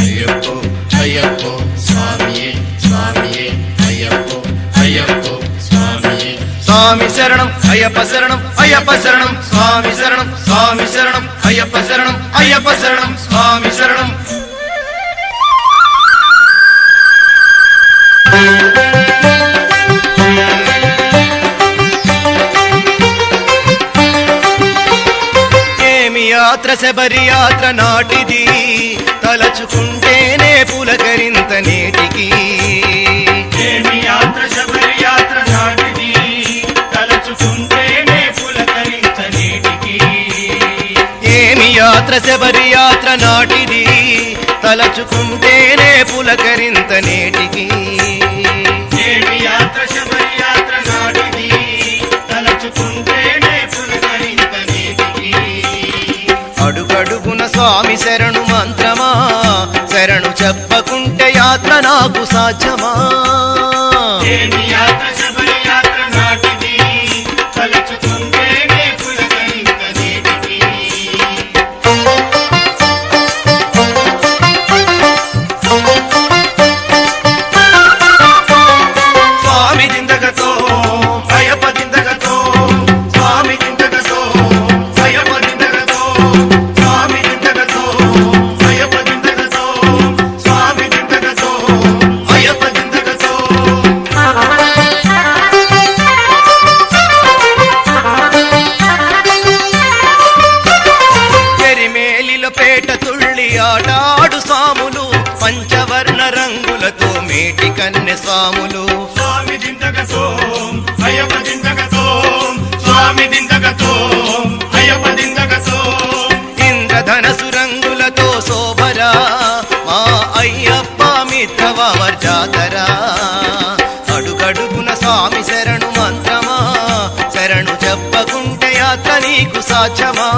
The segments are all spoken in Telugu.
అయ్యప్పో అయ్యప్పో స్వామియే స్వామియే అయ్యప్పో అయ్యప్పో స్వామియే. స్వామి శరణం అయ్యప్ప శరణం అయ్యప్ప శరణం స్వామి శరణం స్వామి శరణం అయ్యప్ప శరణం అయ్యప్ప శరణం స్వామి శరణం. ఏమి యాత్ర శబరి యాత్ర నాటిది? తలచుకుంటేనే పులకరింత నేటికి. యాత్ర శబరి యాత్ర నాటిది? తలుచుకుంటేనే పులకరించ నీటికి. ఏమి యాత్ర శబరి యాత్ర నాటిది? తలచుకుంటేనే పులకరింత యాత్ర నాటిది? తలుచుకుంటేనే నీటికి. అడుగడుగున స్వామి శరణు మంత్రమా? శరణు చెప్పకుంటే యాత్ర నాకు సాధ్యమా? పేట తుళ్ళి ఆటాడు సాములు పంచవర్ణ రంగులతో మేటి కన్నె స్వాములు స్వామి దిందగతో అయ్యప్ప దిందగతో స్వామి దిందగతో అయ్యప్ప దిందగతో ఇంద్రధనసు రంగులతో శోభరా మా అయ్యప్ప మిత్రవామర్ జాతరా అడుగడుగున స్వామి శరణు మంత్రమా శరణు చెప్పకుంటే యాత్ర నీకు సాధ్యమా.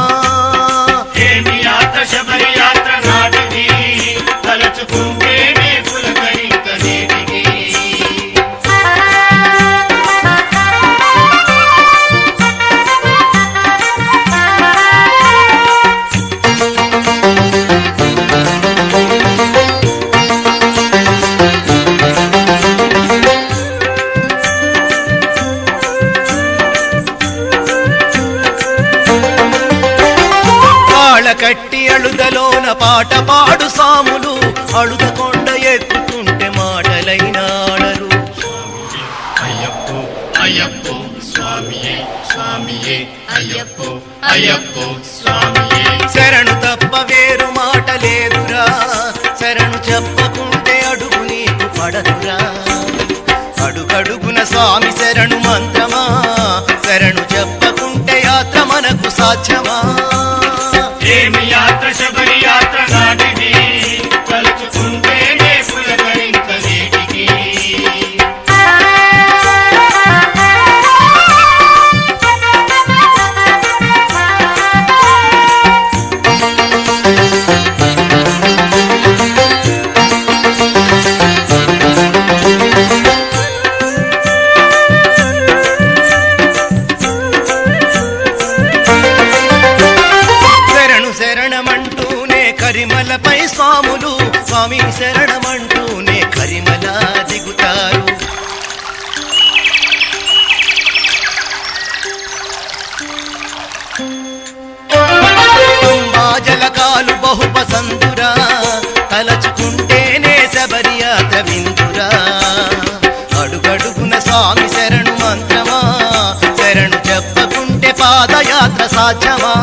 కట్టి అழுదలోన పాట పాడు సాములు. అழுద కొండ ఎక్కుతుంటే మాటలైన ఆడరు. అయ్యప్పో అయ్యప్పో స్వామియే స్వామియే అయ్యప్పో అయ్యప్పో స్వామియే. శరణు తప్ప వేరు మాట లేదురా. శరణు చెప్పకుంటే అడుగు నీకు పడదురా. అడుగడుగున స్వామి శరణు మంత్రమా? శరణు చెప్పకుంటే యాత్ర మనకు సాధ్యమా? ఏమి కరిమలపై స్వాములు స్వామి శరణమంటూనే కరిమల దిగుతారు. తుంబాజలకాలు బహుపసందురా తలచుకుంటేనే శబరి యాత్ర విందురా. అడుగడుగున స్వామి శరణు మంత్రమా శరణు చెప్పకుంటే పాదయాత్ర సాధ్యమా.